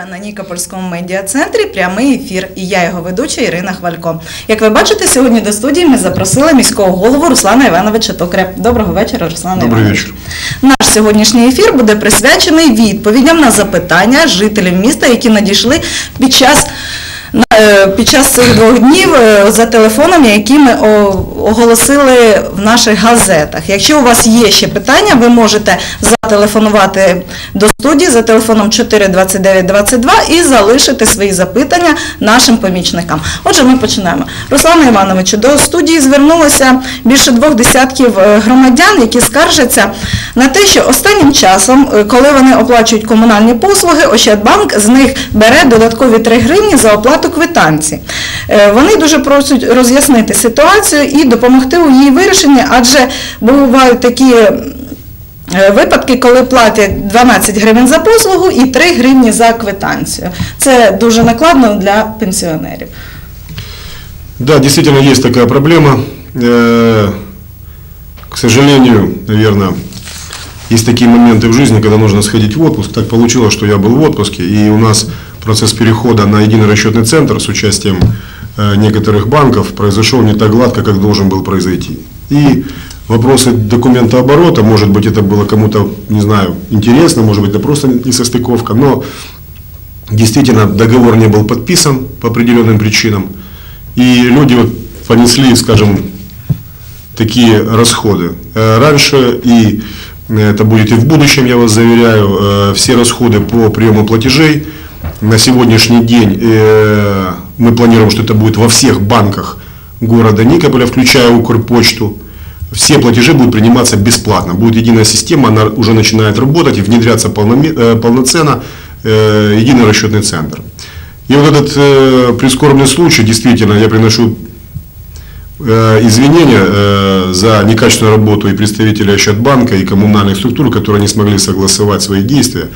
вечора на Нікопольському медіа-центрі прямий ефір. І я його ведуча Ірина Хвалько. Як ви бачите, сьогодні до студії ми запросили міського голову Руслана Івановича Токре. Доброго вечора, Руслан Добрий Іванович. вечір. Наш сьогоднішній ефір буде присвячений відповідям на запитання жителів міста, які надійшли під час. Під час цих двох днів е, за телефонами, які ми оголосили в наших газетах. Якщо у вас є ще питання, ви можете зателефонувати до студії за телефоном 42922 і залишити свої запитання нашим помічникам. Отже, ми починаємо. Руслане Івановичу, до студії звернулося більше двох десятків е, громадян, які скаржаться на те, що останнім часом, е, коли вони оплачують комунальні послуги, Ощадбанк з них бере додаткові 3 гривні за оплату квитанції. Е, Вони дуже просять роз'яснити ситуацію і допомогти у її вирішенні, адже бувають такі е, випадки, коли платять 12 гривень за послугу і 3 гривні за квитанцію. Це дуже накладно для пенсіонерів. Да, действительно есть такая проблема. Э, К сожалению, наверное, есть такие моменты в жизни, когда нужно сходить в отпуск. Так получилось, что я был в отпуске, и у нас процесс перехода на единый расчетный центр с участием э, некоторых банков произошел не так гладко, как должен был произойти. И вопросы документооборота, может быть, это было кому-то, не знаю, интересно, может быть, это просто несостыковка, но действительно договор не был подписан по определенным причинам, и люди вот понесли, скажем, такие расходы. Э, Раньше и э, это будет и в будущем, я вас заверяю, все расходы по приему платежей на сегодняшний день э, мы планируем, что это будет во всех банках города Никополя, включая Укрпочту. Все платежи будут приниматься бесплатно. Будет единая система, она уже начинает работать и внедряться э, полноценно, э, единый расчетный центр. И вот этот э, прискорбный случай, действительно, я приношу э, извинения э, за некачественную работу и представителей Ощадбанка, и коммунальных структур, которые не смогли согласовать свои действия.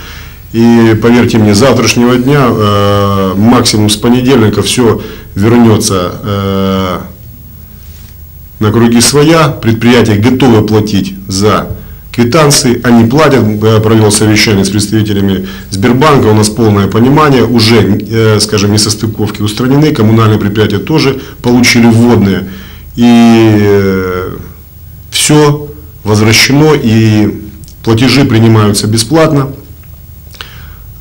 И поверьте мне, завтрашнего дня, э, максимум с понедельника, все вернется э, на круги своя, предприятия готовы платить за квитанции, они платят, Я провел совещание с представителями Сбербанка, у нас полное понимание, уже, э, скажем, несостыковки устранены, коммунальные предприятия тоже получили вводные, и все возвращено, и платежи принимаются бесплатно.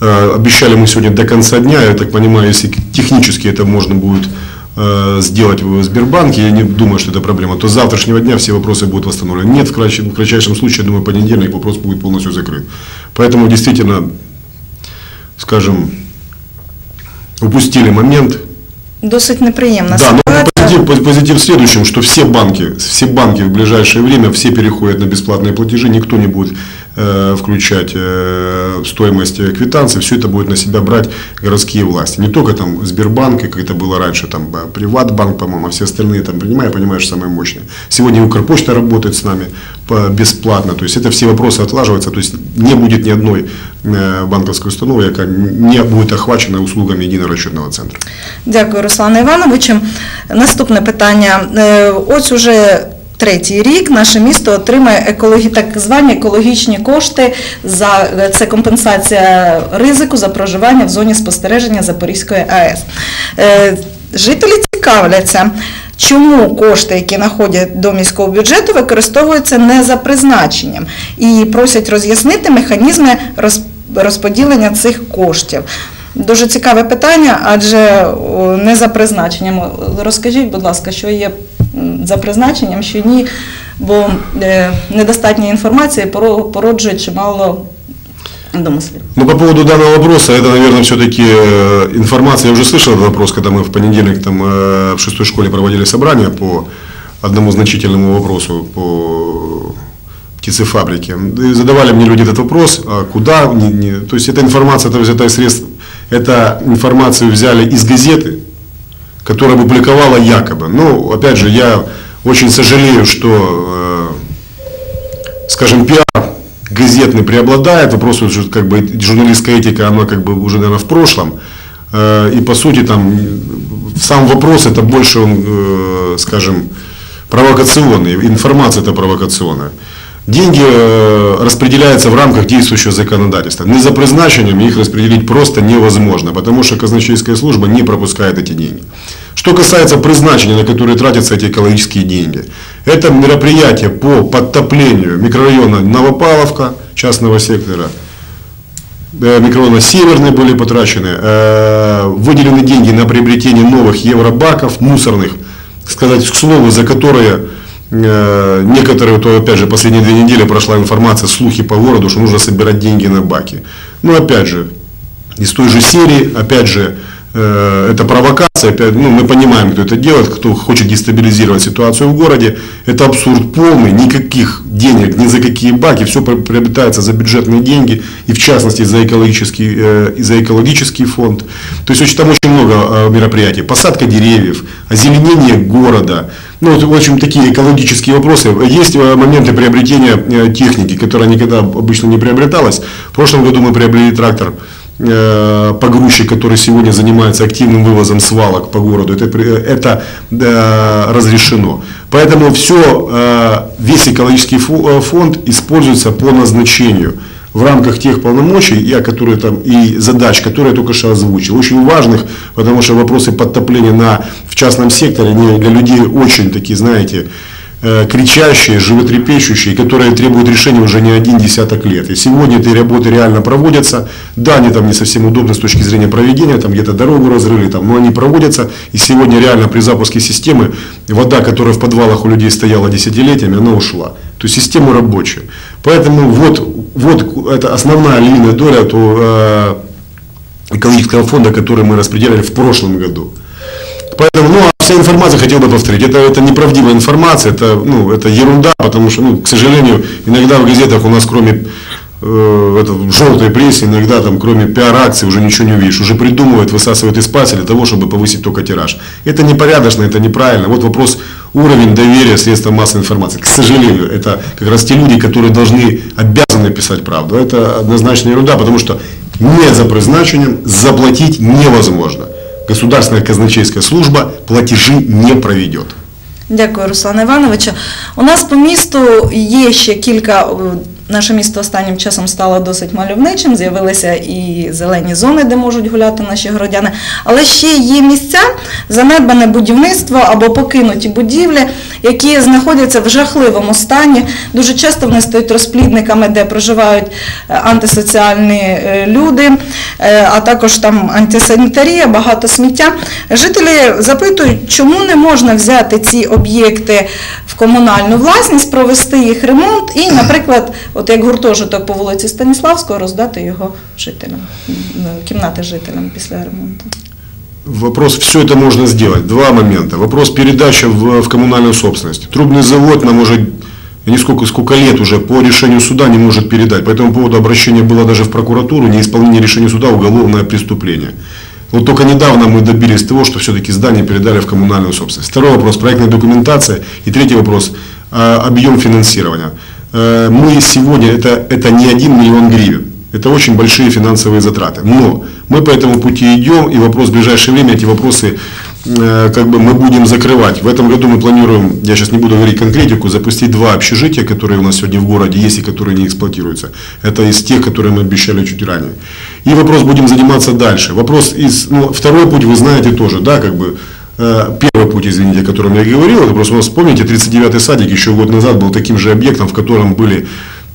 Э, Обещали мы сегодня до конца дня, я так понимаю, если технически это можно будет э, сделать в Сбербанке, я не думаю, что это проблема, то с завтрашнего дня все вопросы будут восстановлены. Нет, в кратче- в кратчайшем случае, я думаю, понедельник вопрос будет полностью закрыт. Поэтому действительно, скажем, упустили момент, Досить неприємна да, но позитив, пози- позитив в следующем, что все банки, все банки в ближайшее время, все переходят на бесплатные платежи, никто не будет включать э, в стоимость э, квитанции, все это будет на себя брать городские власти. Не только там Сбербанк, как это было раньше, там э, Приватбанк, по-моему, а все остальные там, принимаю, понимаешь, самые мощные. Сегодня Укрпочта работает с нами бесплатно, то есть это все вопросы отлаживаются, то есть не будет ни одной банковской установы, яка не будет охвачена услугами единого расчетного центра. Дякую, Руслане Івановичу. Наступне питання. Е, Ось уже третій рік наше місто отримає екологі, так звані екологічні кошти за це компенсація ризику за проживання в зоні спостереження Запорізької АЕС. Е, Жителі цікавляться. Чому кошти, які находять до міського бюджету, використовуються не за призначенням і просять роз'яснити механізми розподілення цих коштів. Дуже цікаве питання, адже о, не за призначенням. Розкажіть, будь ласка, що є м, за призначенням, що ні, бо е, недостатня інформації поро- породжує чимало домислів. Ну, по поводу данного вопроса, это, наверное, все-таки информация, я уже слышал этот вопрос, когда мы в понедельник там э, в шестой школе проводили собрание по одному значительному вопросу, по птицефабрике. И задавали мне люди этот вопрос, а куда, не- не- то есть эта информация, это взята из средств, Эту информацию взяли из газеты, которая публиковала якобы. Ну, опять же, я очень сожалею, что, э, скажем, пиар газетный преобладает, вопрос уже как бы журналистская этика, она как бы уже, наверное, в прошлом. Э, И по сути там сам вопрос это больше, он, э, скажем, провокационный, информация это провокационная. Деньги э, распределяются в рамках действующего законодательства. Не за призначением их распределить просто невозможно, потому что казначейская служба не пропускает эти деньги. Что касается призначения, на которые тратятся эти экологические деньги, это мероприятие по подтоплению микрорайона Новопавловка, частного сектора, э, микрорайона Северный были потрачены, э, выделены деньги на приобретение новых евробаков, мусорных, сказать, к слову, за которые некоторые, то опять же, последние две недели прошла информация, слухи по городу, что нужно собирать деньги на баки. Но опять же, из той же серии, опять же, э, это провокация, опять, ну, мы понимаем, кто это делает, кто хочет дестабилизировать ситуацию в городе. Это абсурд полный, никаких денег ни за какие баки, все приобретается за бюджетные деньги, и в частности за экологический, э, за экологический фонд. То есть очень, там очень много э, мероприятий. Посадка деревьев, озеленение города, ну, в общем, такие экологические вопросы. Есть э, моменты приобретения э, техники, которая никогда обычно не приобреталась. В прошлом году мы приобрели трактор э, погрузчик, который сегодня занимается активным вывозом свалок по городу, это, это э, разрешено. Поэтому все, э, весь экологический фонд используется по назначению в рамках тех полномочий, я, которые там, и задач, которые я только что озвучил, очень важных, потому что вопросы подтопления на, в частном секторе они для людей очень такие, знаете, э, кричащие, животрепещущие, которые требуют решения уже не один десяток лет. И сегодня эти работы реально проводятся. Да, они там не совсем удобны с точки зрения проведения, там где-то дорогу разрыли, там, но они проводятся. И сегодня реально при запуске системы вода, которая в подвалах у людей стояла десятилетиями, она ушла. То есть система рабочая. Поэтому вот, вот это основная львиная доля то, э, экологического фонда, который мы распределяли в прошлом году. Поэтому, ну, а вся информация, хотел бы повторить, это, это неправдивая информация, это, ну, это ерунда, потому что, ну, к сожалению, иногда в газетах у нас, кроме э, желтой прессе, иногда там, кроме пиар-акций, уже ничего не увидишь. Уже придумывают, высасывают из пальца для того, чтобы повысить только тираж. Это непорядочно, это неправильно. Вот вопрос уровень доверия средствам массовой информации. К сожалению, это как раз те люди, которые должны, обязаны писать правду. Это однозначно ерунда, потому что не за призначением заплатить невозможно. Государственная казначейская служба платежи не проведет. Дякую, Руслан Івановичу. У нас по місту є ще кілька Наше місто останнім часом стало досить мальовничим, з'явилися і зелені зони, де можуть гуляти наші городяни. Але ще є місця, занедбане будівництво або покинуті будівлі, які знаходяться в жахливому стані. Дуже часто вони стають розплідниками, де проживають е, антисоціальні е, люди, е, а також там антисанітарія, багато сміття. Жителі запитують, чому не можна взяти ці об'єкти в комунальну власність, провести їх ремонт і, наприклад, от як гуртожиток по вулиці Станіславського, роздати його жителям, кімнати жителям після ремонту. Вопрос, все это можно сделать. Два момента. Вопрос передачи в, в коммунальную собственность. Трубный завод нам уже, не сколько, сколько лет уже по решению суда не может передать. По этому поводу обращение было даже в прокуратуру, неисполнение решения суда – уголовное преступление. Вот только недавно мы добились того, что все-таки здание передали в коммунальную собственность. Второй вопрос – проектная документация. И третий вопрос – объем финансирования. Э, мы сегодня, это, это не один миллион гривен. Это очень большие финансовые затраты. Но мы по этому пути идем, и вопрос в ближайшее время, эти вопросы э, как бы мы будем закрывать. В этом году мы планируем, я сейчас не буду говорить конкретику, запустить два общежития, которые у нас сегодня в городе есть и которые не эксплуатируются. Это из тех, которые мы обещали чуть ранее. И вопрос будем заниматься дальше. Вопрос из, ну, второй путь вы знаете тоже, да, как бы первый путь, извините, о котором я говорил, это просто вспомните, 39-й садик еще год назад был таким же объектом, в котором были,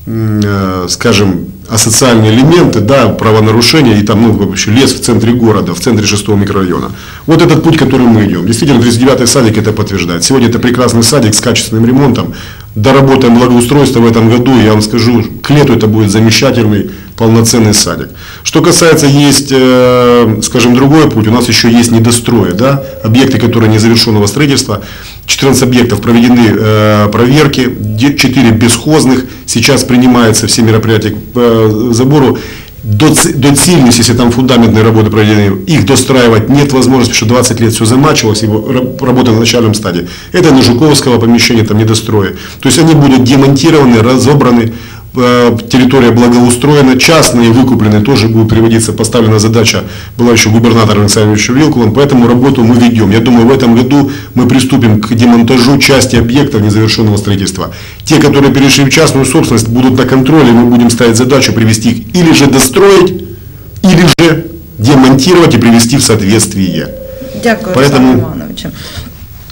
э, скажем, асоциальные элементы, да, правонарушения и там, ну, вообще лес в центре города, в центре 6 микрорайона. Вот этот путь, который мы идем. Действительно, 39-й садик это подтверждает. Сегодня это прекрасный садик с качественным ремонтом. Доработаем благоустройство в этом году, я вам скажу, к лету это будет замечательный полноценный садик. Что касается, есть, э, скажем, другой путь, у нас еще есть недострои, да, объекты, которые незавершенного строительства, 14 объектов проведены э, проверки, 4 бесхозных, сейчас принимаются все мероприятия по э, забору, доцільність, если там фундаментные работы проведены, их достраивать нет возможности, потому что 20 лет все замачивалось, его работа на начальном стадии. Это на Жуковского помещения, там недострои. То есть они будут демонтированы, разобраны, территория благоустроена, частные выкупленные тоже будет приводиться, поставлена задача, была еще губернатором Александровичем Вилкулом, поэтому работу мы ведем. Я думаю, в этом году мы приступим к демонтажу части объектов незавершенного строительства. Те, которые перешли в частную собственность, будут на контроле, мы будем ставить задачу привести их или же достроить, или же демонтировать и привести в соответствие. Дякую, Поэтому- Руслане Івановичу.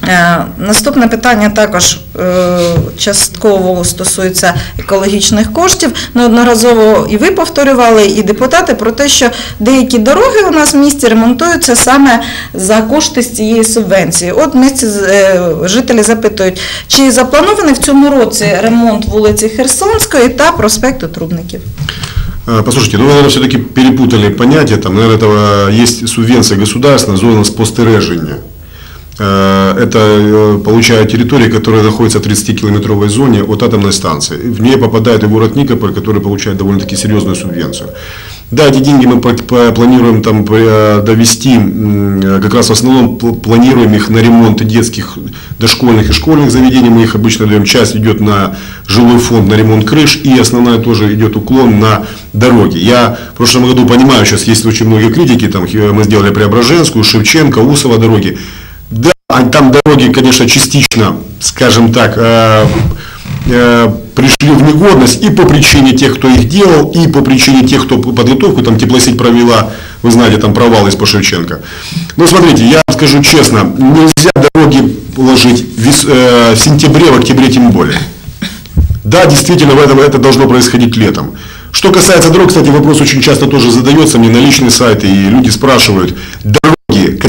Е, Наступне питання також е, частково стосується екологічних коштів. Неодноразово і ви повторювали, і депутати про те, що деякі дороги у нас в місті ремонтуються саме за кошти з цієї субвенції. От місті е, жителі запитують, чи запланований в цьому році ремонт вулиці Херсонської та проспекту Трубників? Послушайте, ну, вы, наверное, все-таки перепутали понятия. Там, наверное, этого есть субвенция государственная, зона спостережения. Э, Это э, получают территории, которые находятся в 30-километровой зоне от атомной станции. В нее попадает и город Никополь, который получает довольно-таки серьезную субвенцию. Да, эти деньги мы планируем там э, довести, как раз в основном пл- планируем их на ремонт детских, дошкольных и школьных заведений. Мы их обычно даем, часть идет на жилой фонд, на ремонт крыш, и основная тоже идет уклон на дороги. Я в прошлом году понимаю, сейчас есть очень много критики, там мы сделали Преображенскую, Шевченко, Усова дороги. А там дороги, конечно, частично, скажем так, э, э, пришли в негодность и по причине тех, кто их делал, и по причине тех, кто подготовку, там теплосеть провела, вы знаете, там провал из по Шевченко. Но смотрите, я скажу честно, нельзя дороги ложить вес- э, в сентябре, в октябре тем более. Да, действительно, в этом это должно происходить летом. Что касается дорог, кстати, вопрос очень часто тоже задается мне на личный сайт, и люди спрашивают, дороги,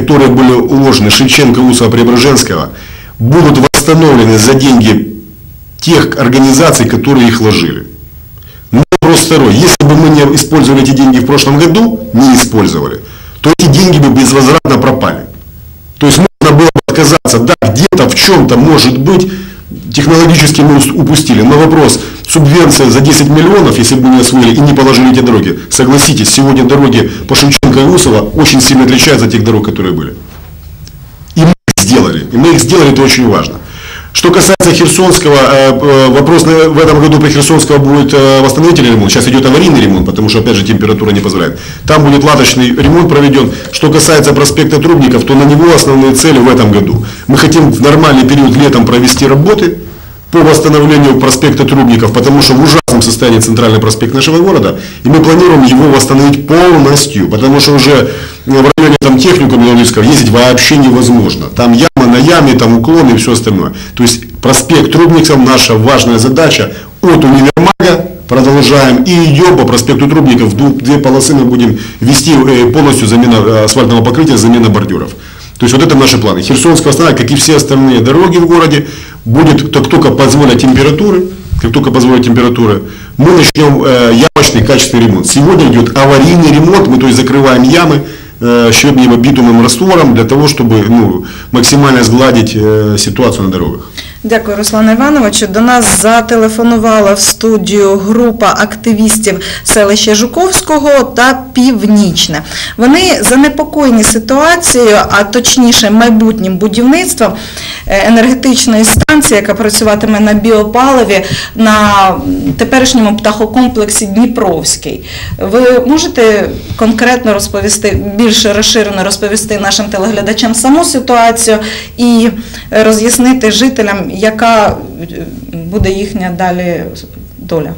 которые были уложены Шевченко, Усова, Преображенского, будут восстановлены за деньги тех организаций, которые их ложили. Но вопрос второй. Если бы мы не использовали эти деньги в прошлом году, не использовали, то эти деньги бы безвозвратно пропали. То есть можно было бы отказаться, да, где-то в чем-то может быть, технологически мы ус- упустили. Но вопрос, субвенция за 10 миллионов, если бы не освоили и не положили эти дороги, согласитесь, сегодня дороги по Шевченко и Усова очень сильно отличаются от тех дорог, которые были. И мы их сделали. И мы их сделали, это очень важно. Что касается Херсонского, э, э, вопрос в этом году по Херсонского будет э, восстановительный ремонт. Сейчас идет аварийный ремонт, потому что, опять же, температура не позволяет. Там будет латочный ремонт проведен. Что касается проспекта Трубников, то на него основные цели в этом году. Мы хотим в нормальный период летом провести работы по восстановлению проспекта Трубников, потому что в ужасном состоянии центральный проспект нашего города, и мы планируем его восстановить полностью, потому что уже в районе там техникума Мелодийского ездить вообще невозможно. Там яма на яме, там уклон и все остальное. То есть проспект Трубников наша важная задача от универмага продолжаем и идем по проспекту Трубников, две полосы мы будем вести э, полностью замена э, асфальтного покрытия, замена бордюров. То есть вот это наши планы. Херсонская остановка, как и все остальные дороги в городе, будет, как только позволят температуры, как только позволят температуры, мы начнем э, ямочный качественный ремонт. Сегодня идет аварийный ремонт, мы то есть закрываем ямы, э, щебнем и битумным раствором для того, чтобы ну, максимально сгладить э, ситуацию на дорогах. Дякую, Руслане Івановичу. До нас зателефонувала в студію група активістів селища Жуковського та Північне. Вони занепокоєні ситуацією, а точніше майбутнім будівництвом е, енергетичної станції, яка працюватиме на біопаливі на теперішньому птахокомплексі Дніпровський. Ви можете конкретно розповісти, більш розширено розповісти нашим телеглядачам саму ситуацію і роз'яснити жителям, яка буде їхня далі доля.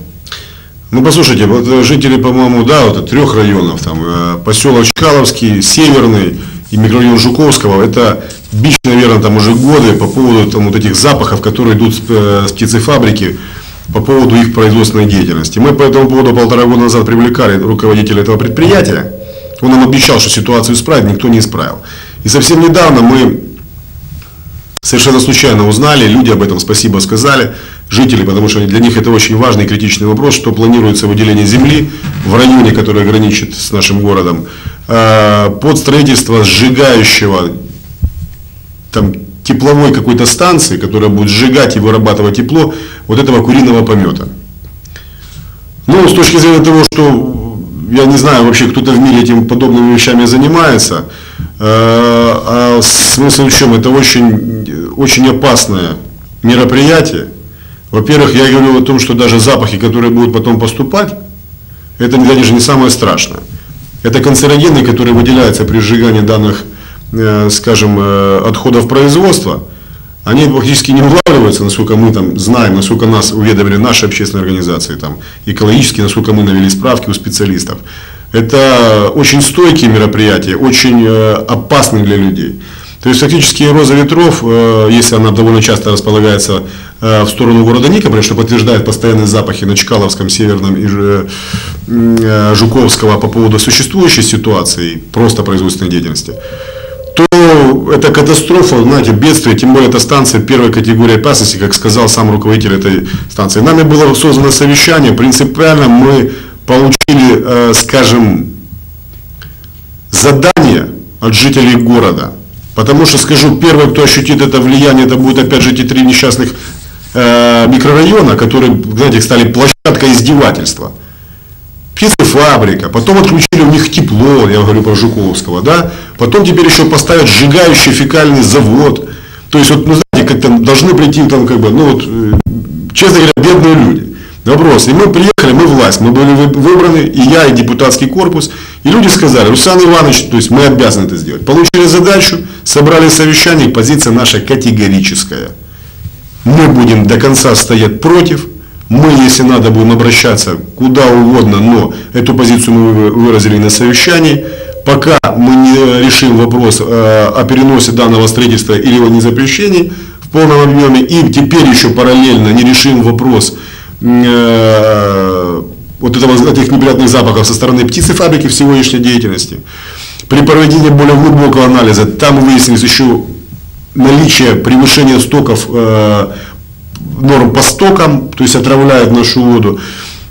Ну, послушайте, вот э, жители, по-моему, да, вот трех районов, там, э, поселок Чкаловский, Северный и микрорайон Жуковского, это бич, наверное, там уже годы по поводу там, вот этих запахов, которые идут э, с птицефабрики, по поводу их производственной деятельности. Мы по этому поводу полтора года назад привлекали руководителя этого предприятия. Он нам обещал, что ситуацию исправит, никто не исправил. И совсем недавно мы Совершенно случайно узнали, люди об этом спасибо сказали, жители, потому что для них это очень важный и критичный вопрос, что планируется выделение земли в районе, который граничит с нашим городом, э, под строительство сжигающего там, тепловой какой-то станции, которая будет сжигать и вырабатывать тепло вот этого куриного помета. Ну, с точки зрения того, что я не знаю вообще, кто-то в мире этим подобными вещами занимается, э, а смысл в чем? Это очень, очень опасное мероприятие, Во-первых, я говорю о том, что даже запахи, которые будут потом поступать, это даже не самое страшное. Это канцерогены, которые выделяются при сжигании данных, э, скажем, э, отходов производства. Они практически не улавливаются, насколько мы там знаем, насколько нас уведомили наши общественные организации, там, экологические, насколько мы навели справки у специалистов. Это очень стойкие мероприятия, очень э, опасные для людей. То есть фактически роза ветров, э, если она довольно часто располагается э, в сторону города Никополя, что подтверждает постоянные запахи на Чкаловском, Северном и э, Жуковского по поводу существующей ситуации, просто производственной деятельности, то это катастрофа, знаете, бедствие, тем более это станция первой категории опасности, как сказал сам руководитель этой станции. Нами было создано совещание, принципиально мы получили, скажем, задание от жителей города. Потому что, скажу, первый, кто ощутит это влияние, это будут опять же эти три несчастных э, микрорайона, которые, знаете, стали площадкой издевательства. Птицефабрика, потом отключили у них тепло, я говорю про Жуковского, да, потом теперь еще поставят сжигающий фекальный завод. То есть, вот, ну, знаете, как-то должны прийти там, как бы, ну, вот, э, честно говоря, бедные люди. Вопрос. И мы приехали, мы власть, мы были вы- выбраны, и я, и депутатский корпус. И люди сказали, Руслан Иванович, то есть мы обязаны это сделать. Получили задачу, собрали совещание, позиция наша категорическая. Мы будем до конца стоять против. Мы, если надо, будем обращаться куда угодно, но эту позицию мы вы- выразили на совещании. Пока мы не решим вопрос э, о переносе данного строительства или его незапрещении в полном объеме, и теперь еще параллельно не решим вопрос э, вот этого, этих неприятных запахов со стороны птицефабрики в сегодняшней деятельности. При проведении более глубокого анализа там выяснилось еще наличие превышения стоков э, норм по стокам, то есть отравляет нашу воду,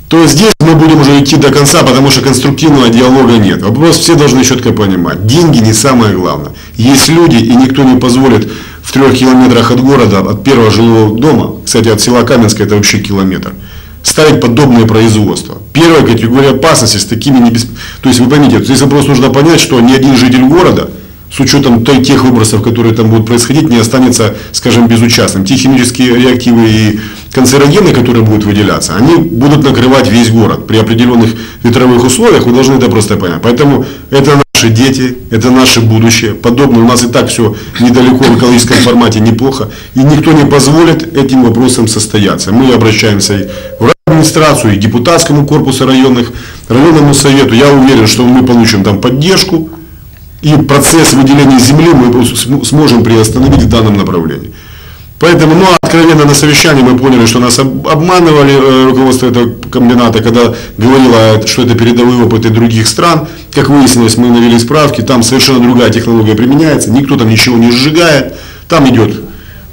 то здесь мы будем уже идти до конца, потому что конструктивного диалога нет. Вопрос все должны четко понимать. Деньги не самое главное. Есть люди, и никто не позволит в трех километрах от города, от первого жилого дома, кстати, от села Каменское это вообще километр, ставить подобные производства. Первая категория опасности с такими небес... То есть вы поймите, здесь вопрос нужно понять, что ни один житель города, с учетом той, тех выбросов, которые там будут происходить, не останется, скажем, безучастным. Те химические реактивы и канцерогены, которые будут выделяться, они будут накрывать весь город. При определенных ветровых условиях вы должны это просто понять. Поэтому это наши дети, это наше будущее. Подобное у нас и так все недалеко в экологическом формате неплохо. И никто не позволит этим вопросам состояться. Мы обращаемся в администрацию, и депутатскому корпусу районных, районному совету. Я уверен, что мы получим там поддержку. И процесс выделения земли мы см- сможем приостановить в данном направлении. Поэтому, ну, откровенно на совещании мы поняли, что нас об- обманывали э, руководство этого комбината, когда говорило, что это передовые опыты других стран. Как выяснилось, мы навели справки, там совершенно другая технология применяется, никто там ничего не сжигает, там идет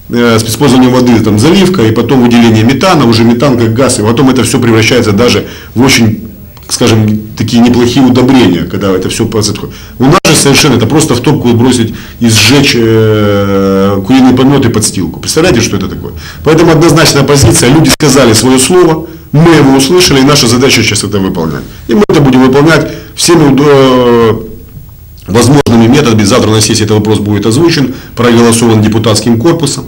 с использованием воды там, заливка, и потом выделение метана, уже метан как газ, и потом это все превращается даже в очень, скажем, такие неплохие удобрения, когда это все происходит. У нас же совершенно это просто в топку бросить и сжечь э, куриный помет и подстилку. Представляете, что это такое? Поэтому однозначная позиция, люди сказали свое слово, мы его услышали, и наша задача сейчас это выполнять. И мы это будем выполнять всеми э, возможными методами. Завтра на сессии этот вопрос будет озвучен, проголосован депутатским корпусом.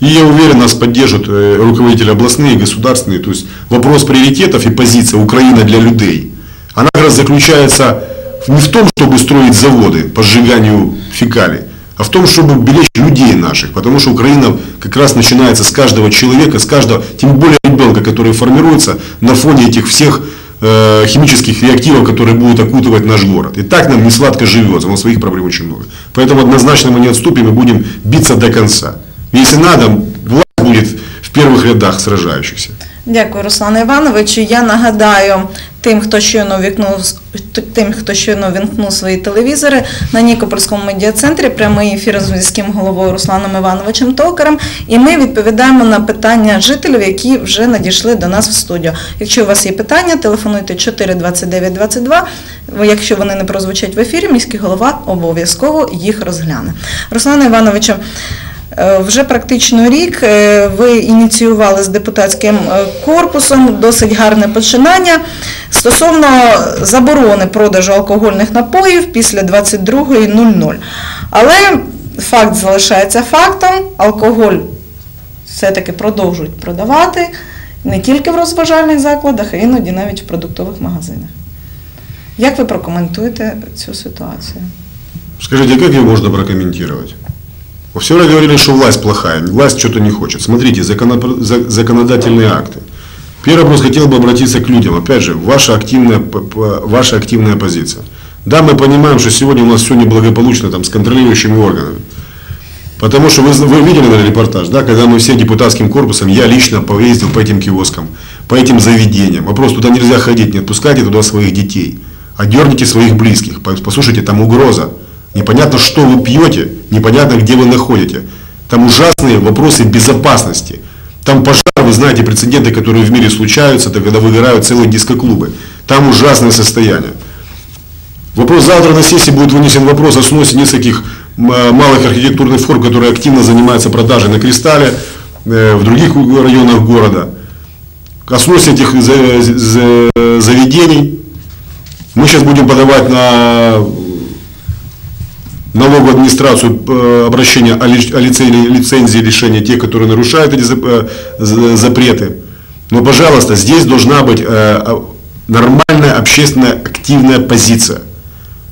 И я уверен, нас поддержат э, руководители областные, государственные. То есть вопрос приоритетов и позиция Украина для людей, она как раз заключается не в том, чтобы строить заводы по сжиганию фекалий, а в том, чтобы беречь людей наших. Потому что Украина как раз начинается с каждого человека, с каждого, тем более ребенка, который формируется на фоне этих всех э, химических реактивов, которые будут окутывать наш город. И так нам не сладко живется, но своих проблем очень много. Поэтому однозначно мы не отступим и будем биться до конца. Если надо, власть будет в первых рядах сражающихся. Дякую, Руслане Івановичу. Я нагадаю тим, хто щойно вікнув тим, хто щойно вімкнув свої телевізори на Нікопольському медіа-центрі прямий ефір з міським головою Русланом Івановичем Токарем. І ми відповідаємо на питання жителів, які вже надійшли до нас в студію. Якщо у вас є питання, телефонуйте 42922. Якщо вони не прозвучать в ефірі, міський голова обов'язково їх розгляне. Руслане Івановичу. Е, Вже практично рік е, ви ініціювали з депутатським е, корпусом досить гарне починання стосовно заборони продажу алкогольних напоїв після 22.00. Але факт залишається фактом, алкоголь все-таки продовжують продавати не тільки в розважальних закладах, а іноді навіть в продуктових магазинах. Як ви прокоментуєте цю ситуацію? Скажите, как ее можно прокомментировать? Все время говорили, что власть плохая, власть что-то не хочет. Смотрите, законодательные акты. Первый вопрос хотел бы обратиться к людям. Опять же, ваша активная, ваша активная позиция. Да, мы понимаем, что сегодня у нас все неблагополучно там, с контролирующими органами. Потому что вы, вы видели наверное, репортаж, да, когда мы все депутатским корпусом, я лично поездил по этим киоскам, по этим заведениям. Вопрос, туда нельзя ходить, не отпускайте туда своих детей. Одерните своих близких. По- Послушайте, там угроза. Непонятно, что вы пьете, непонятно, где вы находите. Там ужасные вопросы безопасности. Там пожар, вы знаете, прецеденты, которые в мире случаются, это когда выгорают целые дискоклубы. Там ужасное состояние. Вопрос завтра на сессии будет вынесен вопрос о сносе нескольких э, малых архитектурных форм, которые активно занимаются продажей на Кристалле, э, в других районах города. О сносе этих за- за- заведений мы сейчас будем подавать на налоговую администрацию э, обращение о лицензии, лишения тех, которые нарушают эти э, за- запреты. Но, пожалуйста, здесь должна быть э, а- нормальная общественная активная позиция.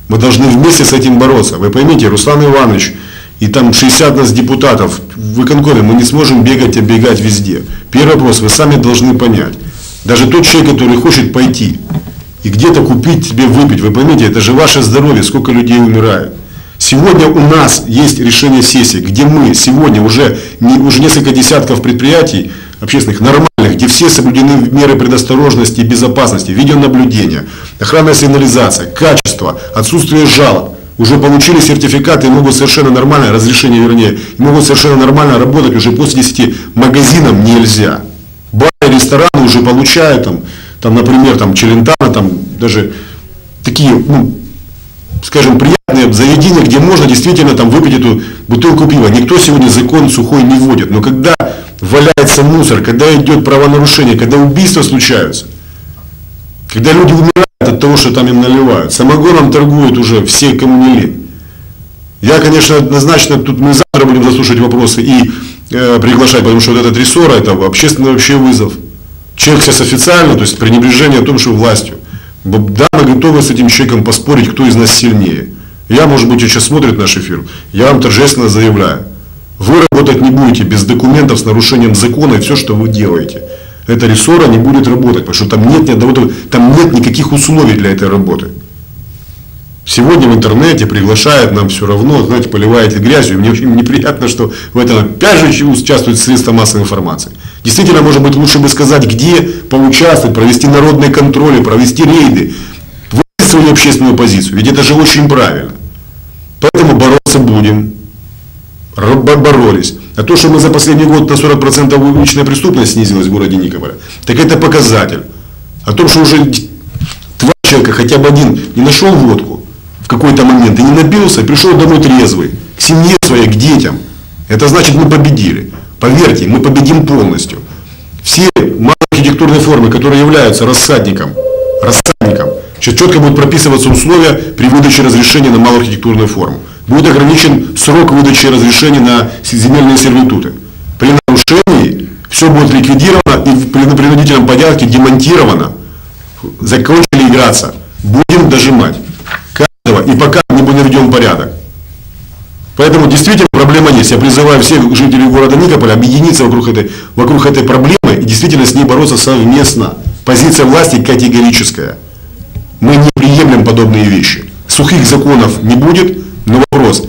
Мы должны вместе с этим бороться. Вы поймите, Руслан Иванович и там 60 нас депутатов в Иконкове, мы не сможем бегать, оббегать везде. Первый вопрос, вы сами должны понять. Даже тот человек, который хочет пойти и где-то купить себе выпить, вы поймите, это же ваше здоровье, сколько людей умирает. Сегодня у нас есть решение сессии, где мы сегодня уже, не, уже несколько десятков предприятий общественных, нормальных, где все соблюдены меры предосторожности и безопасности, видеонаблюдения, охранная сигнализация, качество, отсутствие жалоб, уже получили сертификаты и могут совершенно нормально, разрешение вернее, могут совершенно нормально работать уже после 10 магазинам нельзя. Бары, рестораны уже получают, там, там, например, там, Челентано, там, даже такие, ну, скажем, приятные заведения, где можно действительно там выпить эту бутылку пива. Никто сегодня закон сухой не вводит. Но когда валяется мусор, когда идет правонарушение, когда убийства случаются, когда люди умирают от того, что там им наливают, самогоном торгуют уже все, кому не лень. Я, конечно, однозначно, тут мы завтра будем заслушать вопросы и э, приглашать, потому что вот этот рессор, это общественный вообще вызов. Человек сейчас официально, то есть пренебрежение о том, что властью. Да, мы готовы с этим человеком поспорить, кто из нас сильнее. Я, может быть, сейчас смотрит наш эфир, я вам торжественно заявляю, вы работать не будете без документов с нарушением закона и все, что вы делаете. Эта рессора не будет работать, потому что там нет ни одного, там нет никаких условий для этой работы. Сегодня в интернете приглашают нам все равно, знаете, поливаете грязью. Мне очень неприятно, что в этом опять же участвуют средства массовой информации. Действительно, может быть, лучше бы сказать, где поучаствовать, провести народные контроли, провести рейды, свою общественную позицию. Ведь это же очень правильно. Поэтому бороться будем. Боролись. А то, что мы за последний год на 40% уличная преступность снизилась в городе Никополя, так это показатель. О том, что уже два человека, хотя бы один, не нашел водку в какой-то момент и не напился, пришел домой трезвый, к семье своей, к детям. Это значит, мы победили. Поверьте, мы победим полностью. Все архитектурные формы, которые являются рассадником, рассадником, четко будут прописываться условия при выдаче разрешения на малую архитектурную форму. Будет ограничен срок выдачи разрешений на земельные сервитуты. При нарушении все будет ликвидировано и в- принудительном порядке демонтировано. Закончили играться. Будем дожимать. Каждого. И пока не будем ведем порядок. Поэтому действительно проблема есть. Я призываю всех жителей города Никополя объединиться вокруг этой, вокруг этой проблемы и действительно с ней бороться совместно. Позиция власти категорическая. Мы не приемлем подобные вещи. Сухих законов не будет, но вопрос.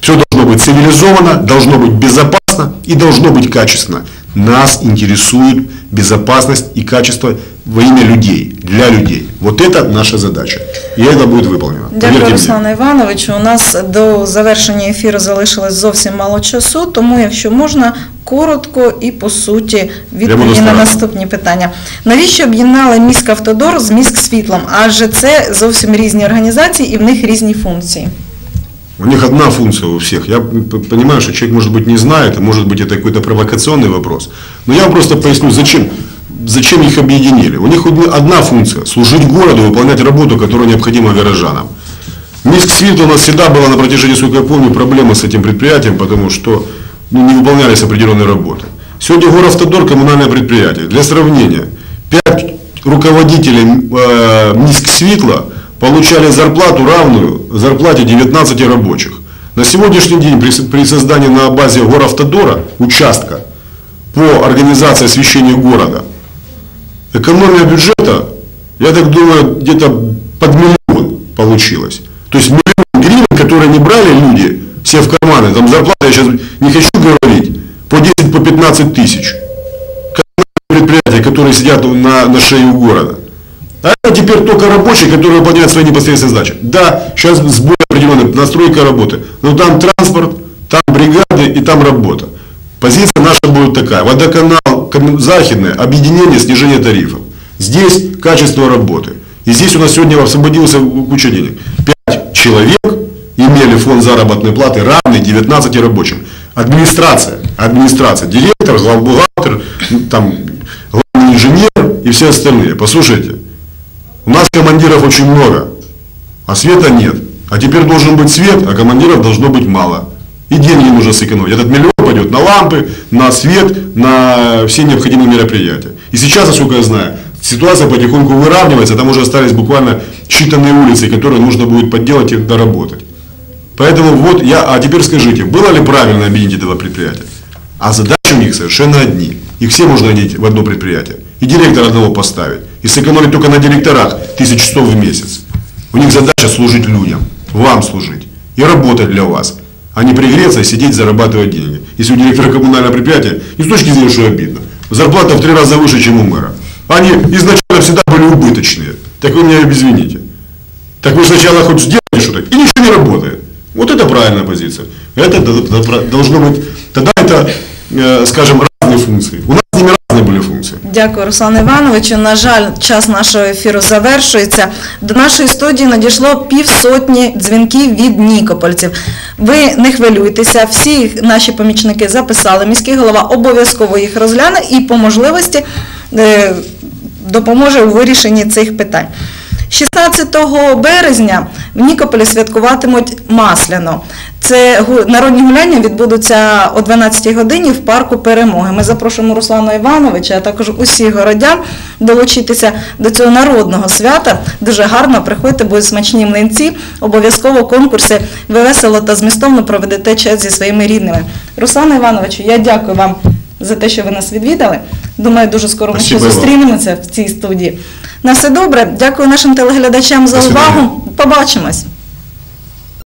Все должно быть цивилизованно, должно быть безопасно и должно быть качественно. Нас интересует безопасность и качество во имя людей, для людей. Вот это наша задача. И это будет выполнено. Дякую, Поверьте мне. Руслане Івановичу. У нас до завершення ефіру залишилось зовсім мало часу, тому якщо можна, коротко і по суті буду відповіді на старатися. наступні питання. Навіщо об'єднали міськавтодор з міськсвітлом? Адже це зовсім різні організації і в них різні функції. У них одна функция у всех. Я понимаю, что человек, может быть, не знает, и может быть, это какой-то провокационный вопрос. Но я просто поясню, зачем, зачем их объединили. У них одна функция – служить городу, выполнять работу, которая необходима горожанам. Миск Свит у нас всегда была на протяжении, сколько я помню, проблема с этим предприятием, потому что ну, не выполнялись определенные работы. Сегодня Горавтодор коммунальное предприятие. Для сравнения, пять руководителей э, МИСК Свитла получали зарплату равную зарплате 19 рабочих. На сегодняшний день при, при создании на базе Горавтодора участка по организации освещения города экономия бюджета, я так думаю, где-то под миллион получилось. То есть миллион гривен, которые не брали люди себе в карманы, там зарплата, я сейчас не хочу говорить, по 10, по 15 тысяч. Предприятия, которые сидят на, на шее у города. А это теперь только рабочие, которые выполняют свои непосредственные задачи. Да, сейчас сбой определенный, настройка работы, но там транспорт, там бригады и там работа. Позиция наша будет такая. Водоканал, Захидное, объединение, снижение тарифов. Здесь качество работы. И здесь у нас сегодня освободился куча денег. Пять человек имели фонд заработной платы равный 19 рабочим. Администрация, администрация, директор, главбухгалтер, там, главный инженер и все остальные. Послушайте, у нас командиров очень много, а света нет. А теперь должен быть свет, а командиров должно быть мало. И деньги нужно сэкономить. Этот миллион пойдет на лампы, на свет, на все необходимые мероприятия. И сейчас, насколько я знаю, ситуация потихоньку выравнивается, там уже остались буквально считанные улицы, которые нужно будет подделать и доработать. Поэтому вот я, а теперь скажите, было ли правильно объединить этого предприятия? А задачи у них совершенно одни. Их все можно объединить в одно предприятие. И директора одного поставить. И сэкономить только на директорах тысяч часов в месяц. У них задача служить людям, вам служить и работать для вас, а не пригреться и сидеть зарабатывать деньги. Если у директора коммунального предприятия, не с точки зрения, что обидно, зарплата в три раза выше, чем у мэра. Они изначально всегда были убыточные. Так вы меня извините. Так вы сначала хоть сделайте что-то, и ничего не работает. Вот это правильная позиция. Это должно быть, тогда это, э, скажем, разные функции. У нас с ними разные були функції. Дякую, Руслан Івановичу. На жаль, час нашого ефіру завершується. До нашої студії надійшло півсотні дзвінків від нікопольців. Ви не хвилюйтеся, всі наші помічники записали. Міський голова обов'язково їх розгляне і по можливості е, допоможе у вирішенні цих питань. 16 березня в Нікополі святкуватимуть Масляно. Це народні гуляння відбудуться о 12 годині в парку Перемоги. Ми запрошуємо Руслана Івановича, а також усіх городян долучитися до цього народного свята. Дуже гарно приходьте, будуть смачні млинці. Обов'язково конкурси ви весело та змістовно проведете час зі своїми рідними. Руслане Івановичу, я дякую вам за те, що ви нас відвідали. Думаю, дуже скоро ми ще зустрінемося в цій студії. На все добре. Дякую нашим телеглядачам за увагу. Побачимось.